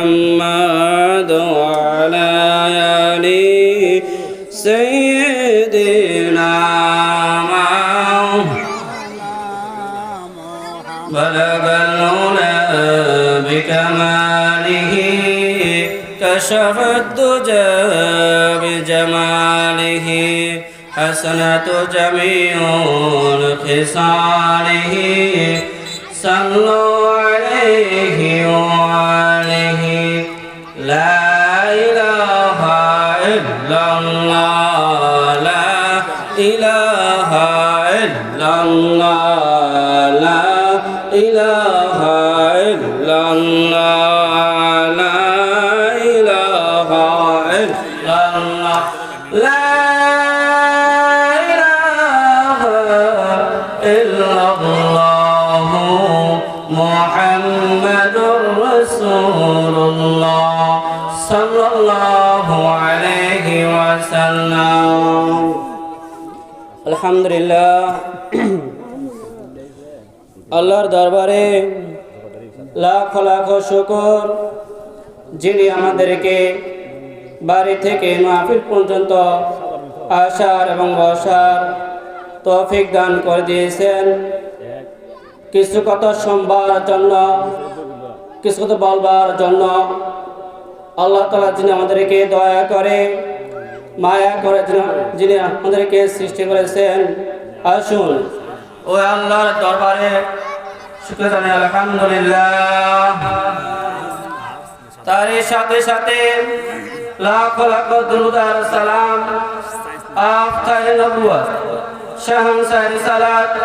محمد وعلى آل سيدنا بلغ العلا بكماله كشف الدجى بجماله حسنة جميع خصاله صلوا عليه وعليه وسلم الحمد لله আল্লাহর দরবারে লাখ লাখ শুকর যিনি আমাদেরকে বাড়ি থেকে মাহফিল পর্যন্ত আসার এবং বসার তৌফিক দান করে দিয়েছেন কিছু কথা শুনবার জন্য কিছু কথা বলবার জন্য আল্লাহ তালা যিনি আমাদেরকে দয়া করে মায়া করে যিনি- আমাদেরকে সৃষ্টি করেছেন। আসুন। ও আল্লাহর দরবারে শুক্র জানাই, আলহামদুলিল্লাহ। তার সাথে সাথে লাখ লাখ দুরুদার সালাম, আফতার নবুয়ত শাহনসার সালাত,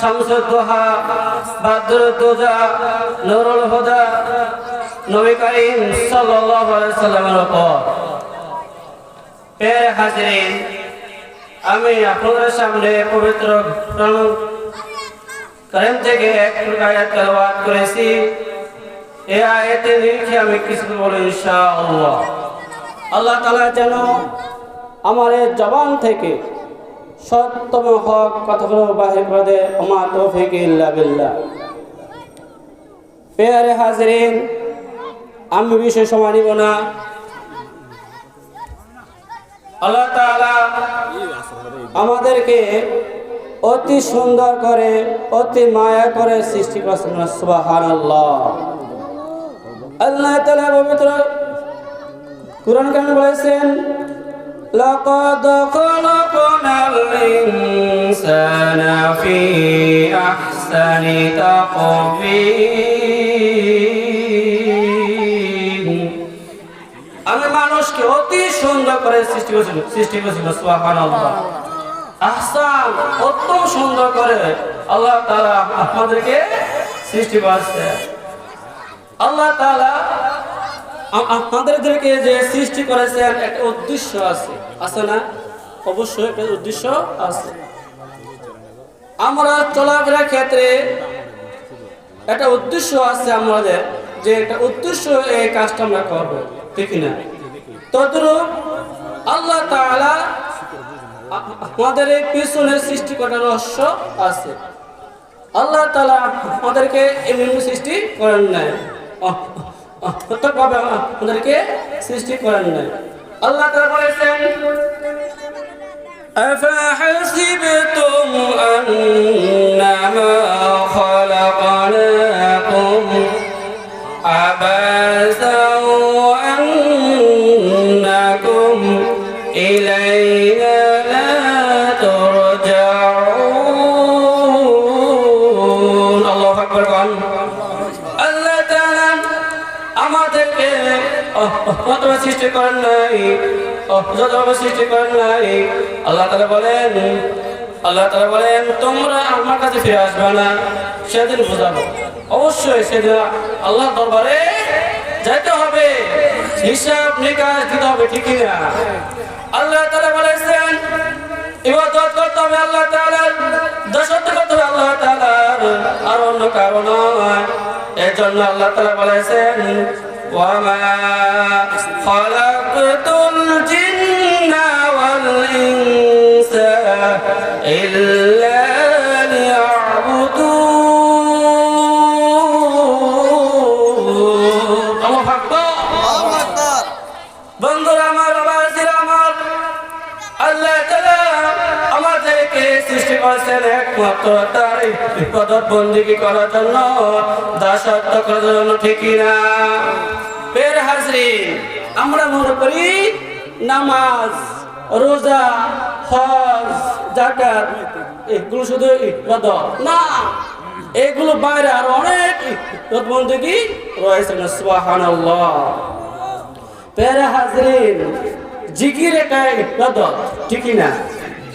শামসুদ দোহা বাদর দোজা, নুরুল হুদা, নবী করিম সাল্লাল্লাহু আলাইহি সাল্লামের উপর পেরে হাজিরিন, আমি আপনাদের সামনে পবিত্র কারেম থেকে এক আয়াত তেলাওয়াত করেছি। এই আয়াতে নিরিখে আমি কিছু বলি ইনশাআল্লাহ। আল্লাহ তাআলা যেন আমার জবান থেকে সত্যম হক কথাগুলো বাহির করে দে আমা তৌফিক ইল্লা বিল্লাহ। পেয়ারে হাজরিন, আমি বিশেষ সময় নিব না। আল্লাহ তাআলা আমাদেরকে অতি সুন্দর করে অতি মায়া করে সৃষ্টি করেছেন সুবহানাল্লাহ আল্লাহ তাআলা পবিত্র কুরআন কারিমে বলেছেন لقد خلقنا الإنسان في أحسن تقويم আমি মানুষকে অতি সুন্দর করে সৃষ্টি করেছিল সৃষ্টি করেছিল, সুবহানাল্লাহ। আহসান উত্তম সুন্দর করে আল্লাহ তাআলা আপনাদেরকে সৃষ্টি করেছে। আল্লাহ তাআলা আপনাদেরকে যে সৃষ্টি করেছেন, একটা উদ্দেশ্য আছে। আছে না? অবশ্যই একটা উদ্দেশ্য আছে। আমরা চলাফেরার ক্ষেত্রে একটা উদ্দেশ্য আছে আমাদের, যে একটা উদ্দেশ্য এই কাজটা আমরা করব, ঠিক না তদ্রূপ আল্লাহ তাআলা আ- আমাদের এই পিছনে সৃষ্টি করার রহস্য আছে আল্লাহ তাআলা আমাদেরকে এমনি সৃষ্টি করেন নাই ভাবে আমাদেরকে সৃষ্টি করেন নাই আল্লাহ তাআলা বলেছেন أفحسبتم أنما প্রথমে সৃষ্টি করেন নাই যতভাবে সৃষ্টি করেন নাই আল্লাহ তাআলা বলেন, আল্লাহ তাআলা বলেন, তোমরা আমার কাছে ফিরে আসবে না, সেদিন বোঝাবো। অবশ্যই সেদিন আল্লাহ দরবারে যাইতে হবে, হিসাব নিকাশ দিতে হবে ঠিকই না? আল্লাহ তাআলা বলেছেন, ইবাদত করতে হবে আল্লাহ তাআলার দাসত্ব করতে হবে আল্লাহ তাআলার, আর অন্য কারণ এর জন্য আল্লাহ তাআলা বলেছেন ওয়ামা খালাকতুল জিন্না ওয়াল ইনসা করছেন একমাত্র তার ইবাদত বন্দিগি করার জন্য? দাসত্ব করার জন্য ঠিকই না? আমরা মনে করি নামাজ, রোজা, হজ জাকাত এগুলো শুধু ইবাদত। না, এগুলো বাইরে আর অনেক ইবাদত রয়েছে সুবহানাল্লাহ। পেরে হাজরিন জিকির একটা ইবাদত ঠিকই না?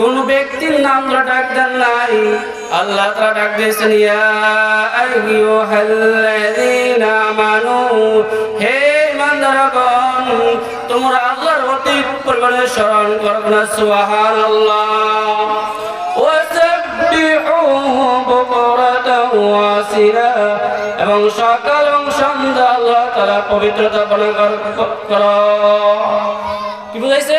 কোন ব্যক্তির নাম ধরা ডাক দেন নাই। আল্লাহ তারা ডাক দিয়েছেন, ইয়া আইয়ুহাল্লাযীনা আমানু, হে ইমানদারগণ, তোমরা আল্লাহর অতি পরিমাণে স্মরণ করো না সুহান আল্লাহ বুকরাতাও ওয়াসিলা, এবং সকাল এবং সন্ধ্যা আল্লাহ তারা পবিত্রতা বর্ণনা করো। কি বুঝাইছে?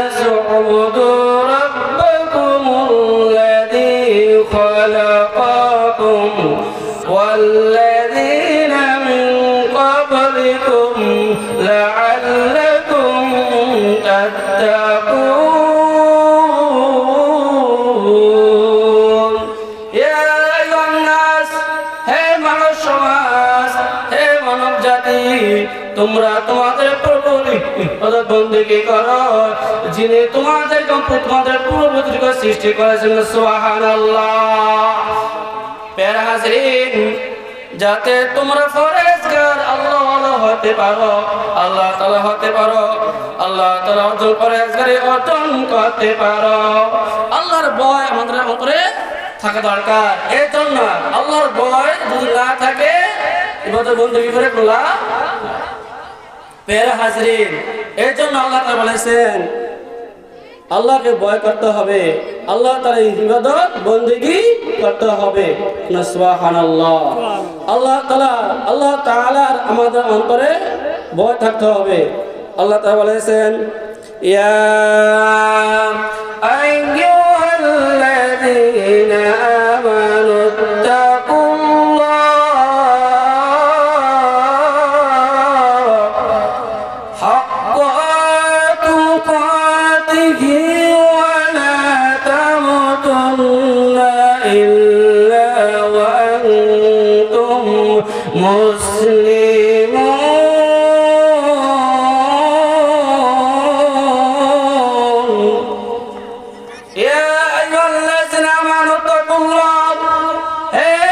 তোমরা তোমাদের প্রভুর ইবাদত বন্দেগী করো, যিনি তোমাদের তোমাদের পূর্ববর্তীকে সৃষ্টি করেছেন। প্যার যাতে তোমরা ফরেজগার আল্লাহ আল্লাহ হতে পারো, আল্লাহ তাআলা হতে পারো, আল্লাহ তালা অর্জন ফরেজগারি অর্জন করতে পারো। আল্লাহর বয় আমাদের অন্তরে থাকা দরকার। এই জন্য আল্লাহর ভয় যদি না থাকে ইবাদত বন্দেগী করে খোলা হাজরিন। এই জন্য আল্লাহ তাআলা বলেছেন, আল্লাহকে ভয় করতে হবে। আল্লাহ তার ইবাদত বন্দিগি করতে হবে। আল্লাহ তাআলা, আল্লাহ তাআলার আমাদের অন্তরে ভয় থাকতে হবে। আল্লাহ তাআলা বলেছেন, ইয়া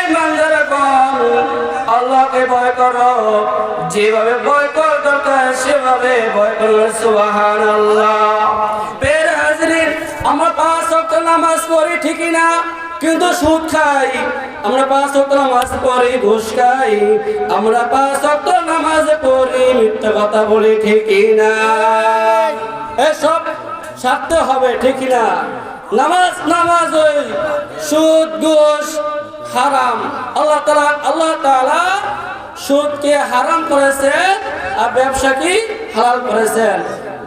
ইমানদারগণ আল্লাহকে ভয় করো। যেভাবে ভয় কর দরকার, সেভাবে ভয় করো, সুবহানাল্লাহ। পের হাজরিন আমরা পাঁচ নামাজ পড়ি ঠিকই না কিন্তু সুদ খাই, আমরা পাঁচ ওয়াক্ত নামাজ পড়ি, ঘুষ খাই। আমরা পাঁচ ওয়াক্ত নামাজ পড়ি, মিথ্যা কথা বলি ঠিকই না। এসব সারতে হবে ঠিকই না। নামাজ নামাজ ওই সুদ, ঘুষ, হারাম। আল্লাহ তালা আল্লাহ তালা সুদকে হারাম করেছেন আর ব্যবসা কি হালাল করেছেন।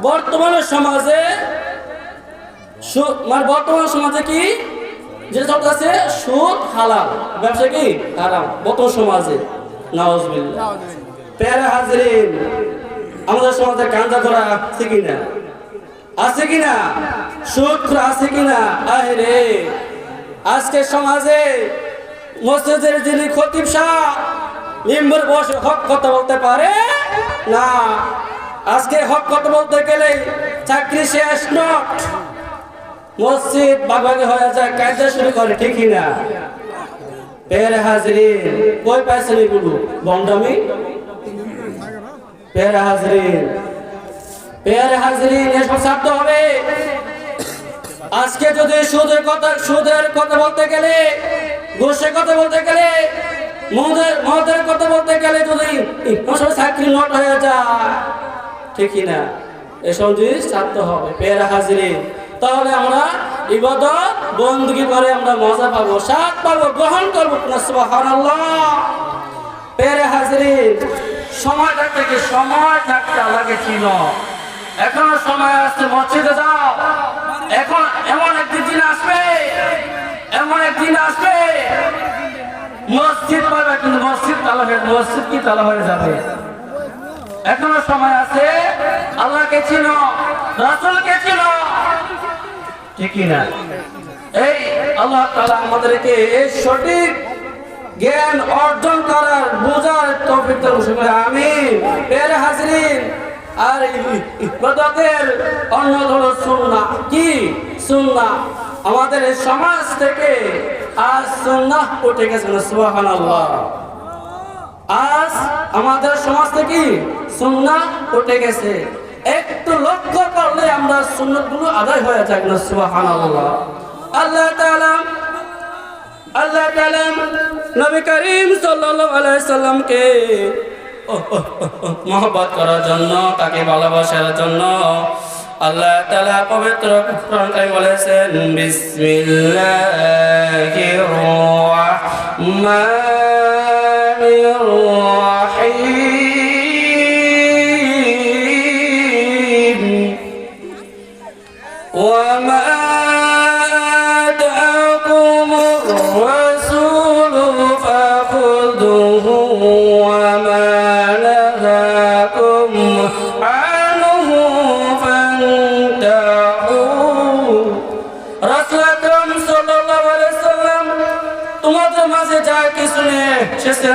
বর্তমান সমাজে মানে বর্তমান সমাজে কি যে চলতেছে সুদ হালাল। ব্যবসা কি? হারাম। বর্তমান সমাজে নওয়াজ প্যারা আমাদের সমাজে গাঁজা ধরা আছে কিনা? আছে কিনা? সুদ আছে কিনা? আয় রে আজকে সমাজে মসজিদের যিনি খতিব শাহ বসে হক কথা বলতে পারে? না। আজকে হক কথা বলতে গেলে চাকরি শেষ নট মসজিদ বাগবাগে হয়ে যায়, কায়দা শুরু করে ঠিকই না পেরে হাজরি কই পাইছেন এগুলো? বন্ডামি পেয়ারে হাজরিন পেয়ারে হাজরিন এসব ছাড়তে হবে। আজকে যদি সুদের কথা সুদের কথা বলতে গেলে, ঘুষের কথা বলতে গেলে, মদের মদের কথা বলতে গেলে যদি চাকরি নট হয়ে যায় ঠিকই না এসব জিনিস ছাড়তে হবে। পেয়ারা হাজিরি তাহলে আমরা ইবাদত বন্দুকি করে আমরা মজা পাবো, স্বাদ পাবো, গ্রহণ করব সুবহানাল্লাহ। পেয়ারা হাজিরি সময় থাকতে কি সময় থাকতে আল্লাহকে ছিল এখনও সময় আসছে, মসজিদে যাও। এখন এমন একদিন দিন আসবে, এমন একদিন আসবে, মসজিদ পাবে, কিন্তু মসজিদ তালা হয়ে, মসজিদ কি তালা হয়ে যাবে? এখনও সময় আছে, আল্লাহকে চিনো, রাসুলকে চিনো। ঠিকই না? এই আল্লাহ তাআলা আমাদেরকে সঠিক জ্ঞান অর্জন করার বোঝার তৌফিক আমি পেরে হাজরিন, আর ইবাদতের অন্য হলো সুন্নাহ। কি? সুন্নাহ। আমাদের সমাজ থেকে আজ সুন্নাহ উঠে গেছে সুবহানাল্লাহ। আজ আমাদের সমাজ থেকে সুন্নাহ উঠে গেছে। একটু লক্ষ্য করলে আমরা সুন্নতগুলো আদায় হয়ে যায় না, সুবহানাল্লাহ। আল্লাহ আল্লাহ নবী করিম সাল্লামকে মহব্বত করার জন্য, তাকে ভালোবাসার জন্য আল্লাহ তাআলা পবিত্র বলেছেন, বিসমিল্লাহির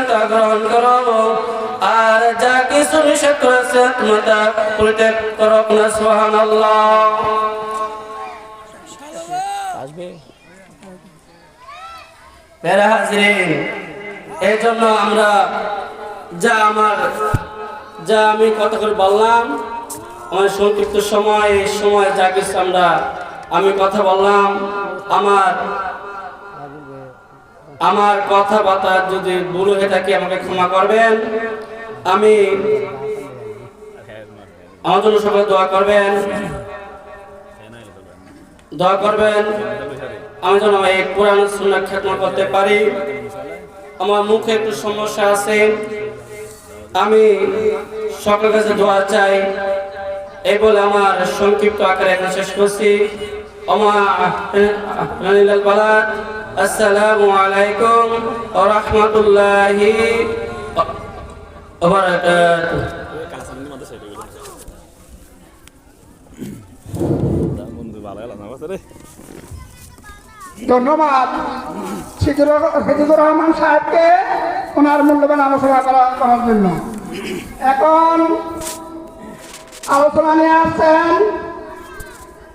তা গ্রহণ করো আর যা কিছু নিষেধ করেছে তোমরা তা পরিত্যাগ করো না হাজরিন এই জন্য আমরা যা আমার যা আমি কথা করে বললাম আমার সংক্ষিপ্ত সময় সময় যা কিছু আমরা আমি কথা বললাম আমার আমার কথাবার্তা যদি ভুল হয়ে থাকে আমাকে ক্ষমা করবেন। আমি আমার জন্য সবাই দোয়া করবেন। দোয়া করবেন। আমি যেন এই কোরআন সুন্নাহ খেদমত করতে পারি। আমার মুখে একটু সমস্যা আছে। আমি সকলের কাছে দোয়া চাই। এই বলে আমার সংক্ষিপ্ত আকারে এখন শেষ করছি। ধন্যবাদ। সিজুর রহমান সাহেবকে ওনার মূল্যবান আলোচনা করা- করার জন্য। এখন আলোচনা নিয়ে আসছেন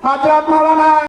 হজরত মৌলানা